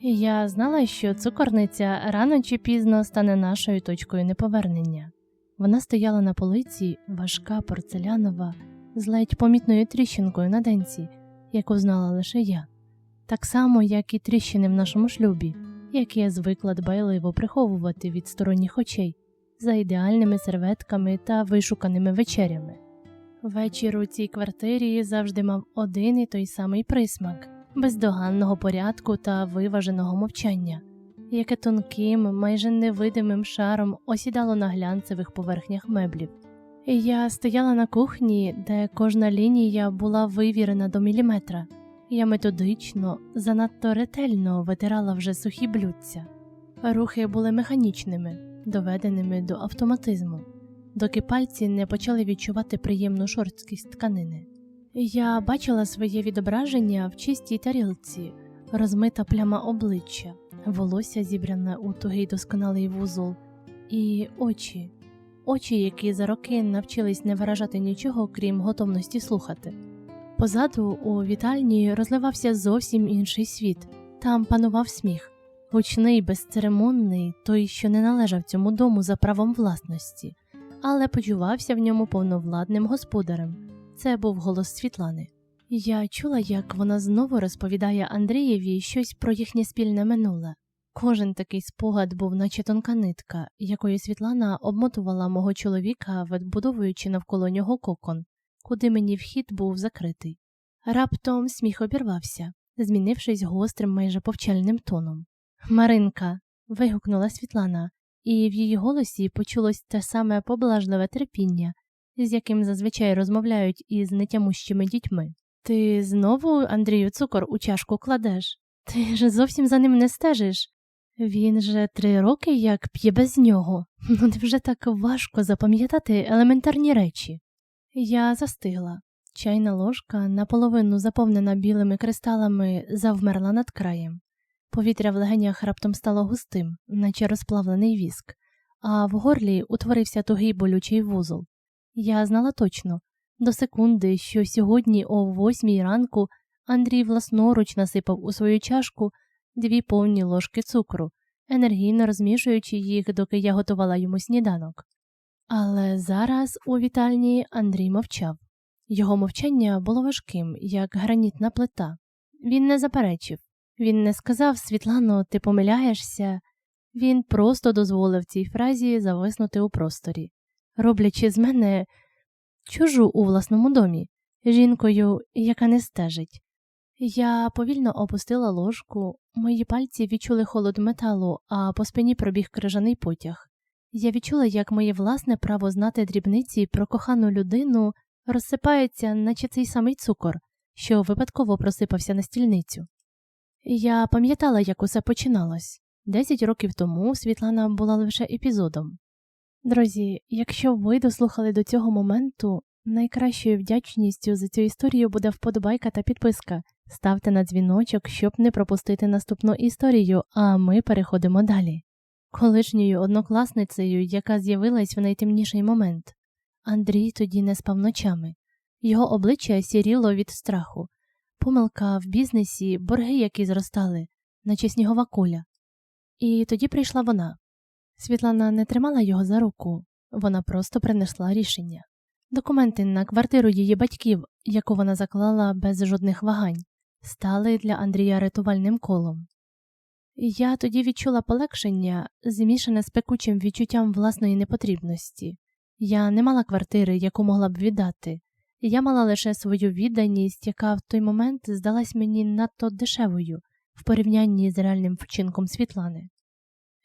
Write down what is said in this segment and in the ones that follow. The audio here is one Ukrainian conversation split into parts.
Я знала, що цукорниця рано чи пізно стане нашою точкою неповернення. Вона стояла на полиці, важка порцелянова, з ледь помітною тріщинкою на денці, яку знала лише я, так само, як і тріщини в нашому шлюбі, які я звикла дбайливо приховувати від сторонніх очей за ідеальними серветками та вишуканими вечерями. Вечір у цій квартирі завжди мав один і той самий присмак бездоганного порядку та виваженого мовчання, яке тонким, майже невидимим шаром осідало на глянцевих поверхнях меблів. Я стояла на кухні, де кожна лінія була вивірена до міліметра. Я методично, занадто ретельно витирала вже сухі блюдця. Рухи були механічними, доведеними до автоматизму, доки пальці не почали відчувати приємну шорсткість тканини. Я бачила своє відображення в чистій тарілці, розмита пляма обличчя, волосся зібране у тугий досконалий вузол, і очі, очі, які за роки навчились не виражати нічого, крім готовності слухати. Позаду у вітальні розливався зовсім інший світ, там панував сміх, гучний, безцеремонний, той, що не належав цьому дому за правом власності, але почувався в ньому повновладним господарем. Це був голос Світлани. Я чула, як вона знову розповідає Андрієві щось про їхнє спільне минуле. Кожен такий спогад був, наче тонка нитка, якою Світлана обмотувала мого чоловіка, відбудовуючи навколо нього кокон, куди мені вхід був закритий. Раптом сміх обірвався, змінившись гострим, майже повчальним тоном. Маринка. вигукнула Світлана, і в її голосі почулось те саме поблажливе терпіння, з яким зазвичай розмовляють із нетямущими дітьми. Ти знову, Андрію, цукор у чашку кладеш? Ти ж зовсім за ним не стежиш. Він же три роки як п'є без нього. Ну невже так важко запам'ятати елементарні речі? Я застигла. Чайна ложка, наполовину заповнена білими кристалами, завмерла над краєм. Повітря в легенях раптом стало густим, наче розплавлений віск, а в горлі утворився тугий болючий вузол. Я знала точно до секунди, що сьогодні, о восьмій ранку, Андрій власноруч насипав у свою чашку дві повні ложки цукру, енергійно розмішуючи їх, доки я готувала йому сніданок. Але зараз у вітальні Андрій мовчав. Його мовчання було важким, як гранітна плита. Він не заперечив, він не сказав Світлано, ти помиляєшся, він просто дозволив цій фразі зависнути у просторі роблячи з мене чужу у власному домі, жінкою, яка не стежить. Я повільно опустила ложку, мої пальці відчули холод металу, а по спині пробіг крижаний потяг. Я відчула, як моє власне право знати дрібниці про кохану людину розсипається, наче цей самий цукор, що випадково просипався на стільницю. Я пам'ятала, як усе починалось. Десять років тому Світлана була лише епізодом, Друзі, якщо ви дослухали до цього моменту, найкращою вдячністю за цю історію буде вподобайка та підписка. Ставте на дзвіночок, щоб не пропустити наступну історію, а ми переходимо далі. Колишньою однокласницею, яка з'явилась в найтемніший момент, Андрій тоді не спав ночами, його обличчя сіріло від страху, помилка в бізнесі, борги, які зростали, наче снігова куля. І тоді прийшла вона. Світлана не тримала його за руку, вона просто принесла рішення. Документи на квартиру її батьків, яку вона заклала без жодних вагань, стали для Андрія рятувальним колом. Я тоді відчула полегшення, змішане з пекучим відчуттям власної непотрібності. Я не мала квартири, яку могла б віддати, я мала лише свою відданість, яка в той момент здалась мені надто дешевою в порівнянні з реальним вчинком Світлани.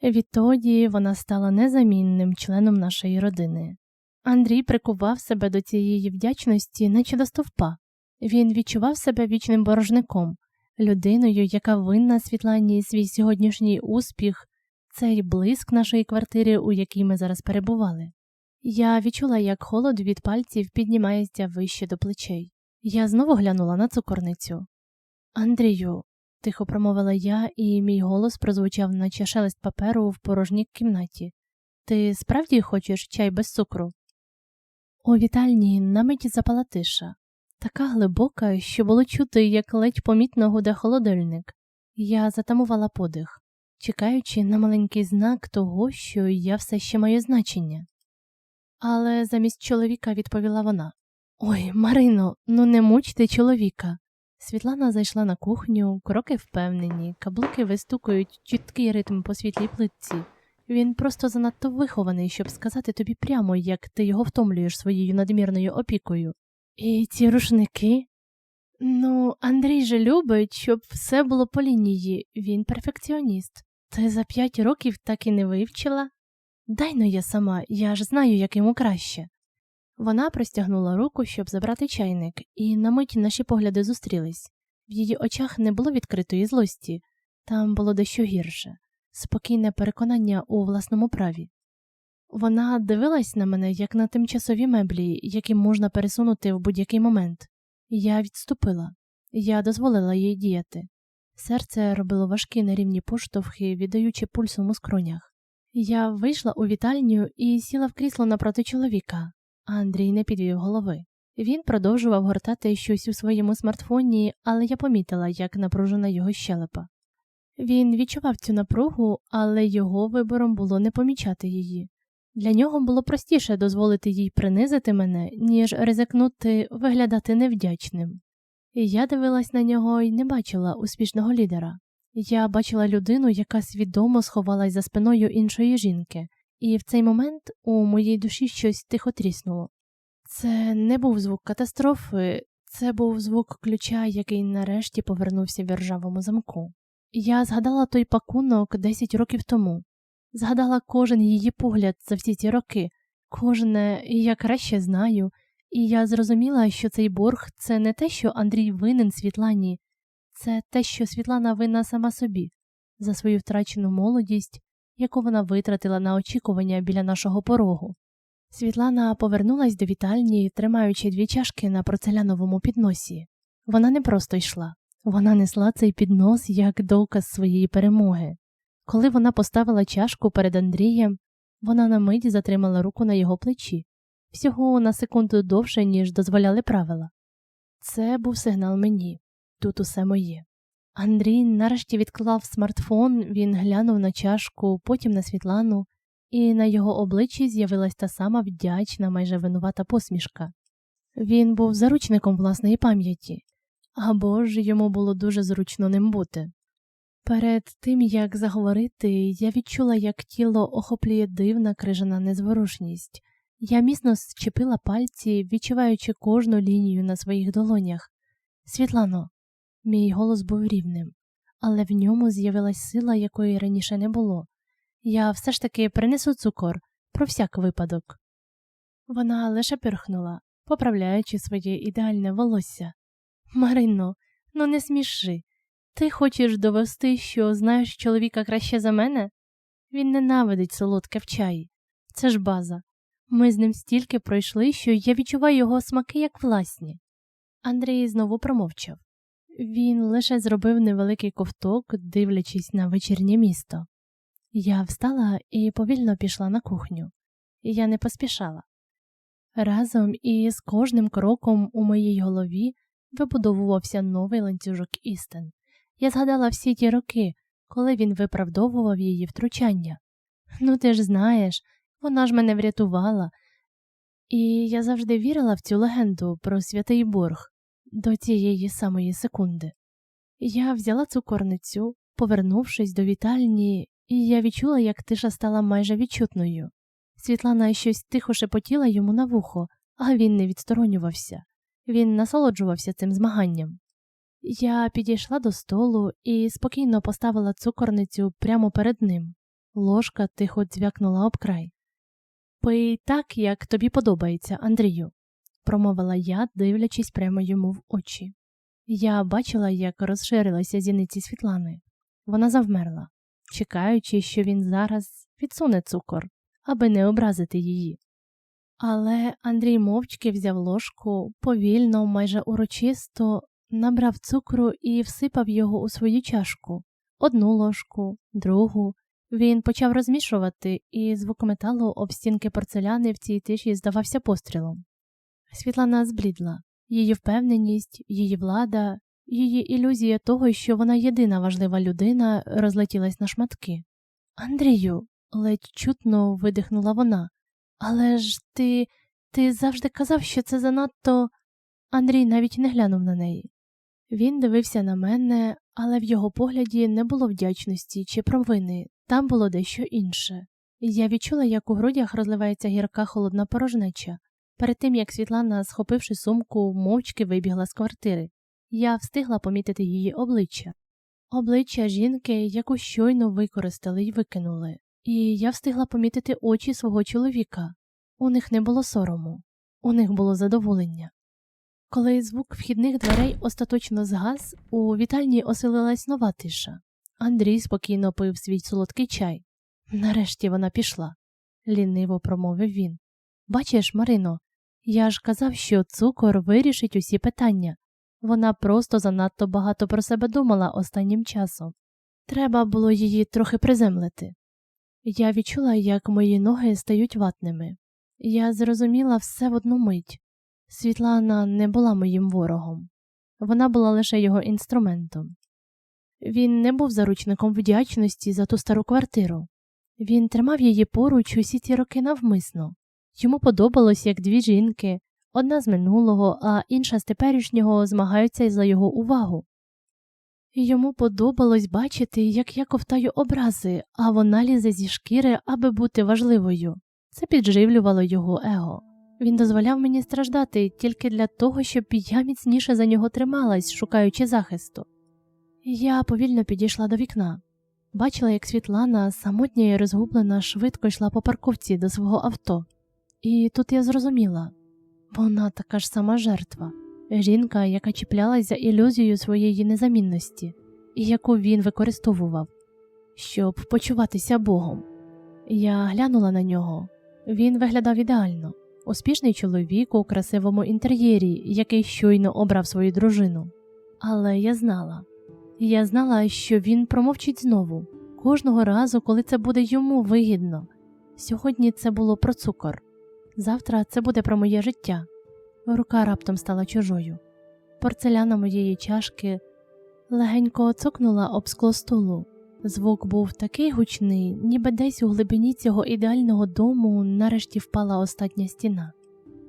Відтоді вона стала незамінним членом нашої родини. Андрій прикував себе до цієї вдячності, наче до стовпа. Він відчував себе вічним борожником, людиною, яка винна Світлані свій сьогоднішній успіх, цей блиск нашої квартири, у якій ми зараз перебували. Я відчула, як холод від пальців піднімається вище до плечей. Я знову глянула на цукорницю. Андрію, тихо промовила я, і мій голос прозвучав, наче шелест паперу в порожній кімнаті. Ти справді хочеш чай без цукру? У вітальні на мить запала тиша, така глибока, що було чути, як ледь помітно гуде холодильник. Я затамувала подих, чекаючи на маленький знак того, що я все ще маю значення. Але замість чоловіка відповіла вона Ой, Марино, ну не мучте чоловіка. Світлана зайшла на кухню, кроки впевнені, каблуки вистукують чіткий ритм по світлій плитці. Він просто занадто вихований, щоб сказати тобі прямо, як ти його втомлюєш своєю надмірною опікою. І ці рушники. Ну, Андрій же любить, щоб все було по лінії, він перфекціоніст. Ти за п'ять років так і не вивчила? Дай но я сама, я ж знаю, як йому краще. Вона простягнула руку, щоб забрати чайник, і на мить наші погляди зустрілись. В її очах не було відкритої злості, там було дещо гірше, спокійне переконання у власному праві. Вона дивилась на мене, як на тимчасові меблі, які можна пересунути в будь-який момент. Я відступила, я дозволила їй діяти. Серце робило важкі нерівні поштовхи, віддаючи пульсом у скронях. Я вийшла у вітальню і сіла в крісло напроти чоловіка, Андрій не підвів голови. Він продовжував гортати щось у своєму смартфоні, але я помітила, як напружена його щелепа. Він відчував цю напругу, але його вибором було не помічати її. Для нього було простіше дозволити їй принизити мене, ніж ризикнути виглядати невдячним. Я дивилась на нього і не бачила успішного лідера. Я бачила людину, яка свідомо сховалась за спиною іншої жінки, і в цей момент у моїй душі щось тихо тріснуло. Це не був звук катастрофи, це був звук ключа, який нарешті повернувся в ржавому замку. Я згадала той пакунок 10 років тому, згадала кожен її погляд за всі ці роки, кожне я краще знаю, і я зрозуміла, що цей борг це не те, що Андрій винен Світлані, це те, що Світлана винна сама собі, за свою втрачену молодість, яку вона витратила на очікування біля нашого порогу. Світлана повернулась до вітальні, тримаючи дві чашки на порцеляновому підносі. Вона не просто йшла, вона несла цей піднос як доказ своєї перемоги. Коли вона поставила чашку перед Андрієм, вона на мить затримала руку на його плечі, всього на секунду довше, ніж дозволяли правила. Це був сигнал мені тут усе моє. Андрій нарешті відклав смартфон, він глянув на чашку, потім на Світлану, і на його обличчі з'явилась та сама вдячна, майже винувата посмішка. Він був заручником власної пам'яті, або ж йому було дуже зручно ним бути. Перед тим як заговорити, я відчула, як тіло охоплює дивна крижана незворушність. Я міцно зчепила пальці, відчуваючи кожну лінію на своїх долонях. Світлано, мій голос був рівним, але в ньому з'явилась сила, якої раніше не було. Я все ж таки принесу цукор про всяк випадок. Вона лише пирхнула, поправляючи своє ідеальне волосся. Марино, ну не сміши. Ти хочеш довести, що знаєш чоловіка краще за мене? Він ненавидить солодке в чаї. Це ж база. Ми з ним стільки пройшли, що я відчуваю його смаки як власні. Андрій знову промовчав. Він лише зробив невеликий ковток, дивлячись на вечірнє місто. Я встала і повільно пішла на кухню. Я не поспішала. Разом із кожним кроком у моїй голові вибудовувався новий ланцюжок істин. Я згадала всі ті роки, коли він виправдовував її втручання. Ну, ти ж знаєш, вона ж мене врятувала, і я завжди вірила в цю легенду про святий борг до цієї самої секунди. Я взяла цукорницю, повернувшись до вітальні, і я відчула, як тиша стала майже відчутною. Світлана щось тихо шепотіла йому на вухо, а він не відсторонювався. Він насолоджувався цим змаганням. Я підійшла до столу і спокійно поставила цукорницю прямо перед ним. Ложка тихо дзвякнула об край. Пий так, як тобі подобається, Андрію, промовила я, дивлячись прямо йому в очі. Я бачила, як розширилися зіниці Світлани. Вона завмерла, чекаючи, що він зараз відсуне цукор, аби не образити її. Але Андрій мовчки взяв ложку повільно, майже урочисто набрав цукру і всипав його у свою чашку одну ложку, другу. Він почав розмішувати, і звук металу об стінки порцеляни в цій тиші здавався пострілом. Світлана зблідла, її впевненість, її влада, Її ілюзія того, що вона єдина важлива людина, розлетілась на шматки. Андрію, ледь чутно видихнула вона. Але ж ти. ти завжди казав, що це занадто. Андрій навіть не глянув на неї. Він дивився на мене, але в його погляді не було вдячності чи провини, там було дещо інше. Я відчула, як у грудях розливається гірка холодна порожнеча. Перед тим як Світлана, схопивши сумку, мовчки вибігла з квартири. Я встигла помітити її обличчя. Обличчя жінки, яку щойно використали й викинули, і я встигла помітити очі свого чоловіка. У них не було сорому, у них було задоволення. Коли звук вхідних дверей остаточно згас, у вітальні оселилась нова тиша. Андрій спокійно пив свій солодкий чай. Нарешті вона пішла, ліниво промовив він. Бачиш, Марино, я ж казав, що цукор вирішить усі питання. Вона просто занадто багато про себе думала останнім часом. Треба було її трохи приземлити. Я відчула, як мої ноги стають ватними. Я зрозуміла все в одну мить. Світлана не була моїм ворогом, вона була лише його інструментом. Він не був заручником вдячності за ту стару квартиру. Він тримав її поруч усі ці роки навмисно. Йому подобалось, як дві жінки, одна з минулого, а інша з теперішнього змагаються за його увагу. Йому подобалось бачити, як я ковтаю образи, а вона лізе зі шкіри, аби бути важливою. Це підживлювало його его. Він дозволяв мені страждати тільки для того, щоб я міцніше за нього трималась, шукаючи захисту. Я повільно підійшла до вікна. Бачила, як Світлана, самотня і розгублена, швидко йшла по парковці до свого авто. І тут я зрозуміла вона така ж сама жертва, жінка, яка чіплялась за ілюзією своєї незамінності, і яку він використовував, щоб почуватися Богом. Я глянула на нього. Він виглядав ідеально, успішний чоловік у красивому інтер'єрі, який щойно обрав свою дружину. Але я знала, я знала, що він промовчить знову, кожного разу, коли це буде йому вигідно. Сьогодні це було про цукор, завтра це буде про моє життя. Рука раптом стала чужою. Порцеляна моєї чашки легенько цокнула об скло столу. Звук був такий гучний, ніби десь у глибині цього ідеального дому нарешті впала остатня стіна.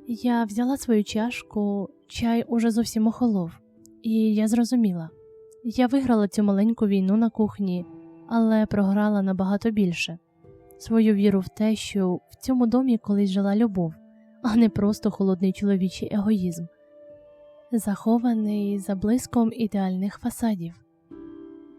Я взяла свою чашку, чай уже зовсім охолов, і я зрозуміла я виграла цю маленьку війну на кухні, але програла набагато більше свою віру в те, що в цьому домі колись жила любов, а не просто холодний чоловічий егоїзм, захований за блиском ідеальних фасадів.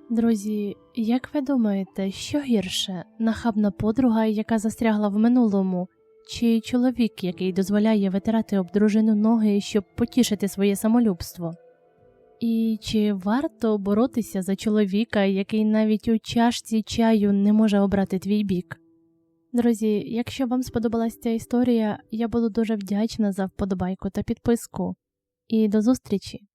Друзі, як ви думаєте, що гірше нахабна подруга, яка застрягла в минулому, чи чоловік, який дозволяє витирати об дружину ноги, щоб потішити своє самолюбство? І чи варто боротися за чоловіка, який навіть у чашці чаю не може обрати твій бік? Друзі, якщо вам сподобалася ця історія, я буду дуже вдячна за вподобайку та підписку. І до зустрічі!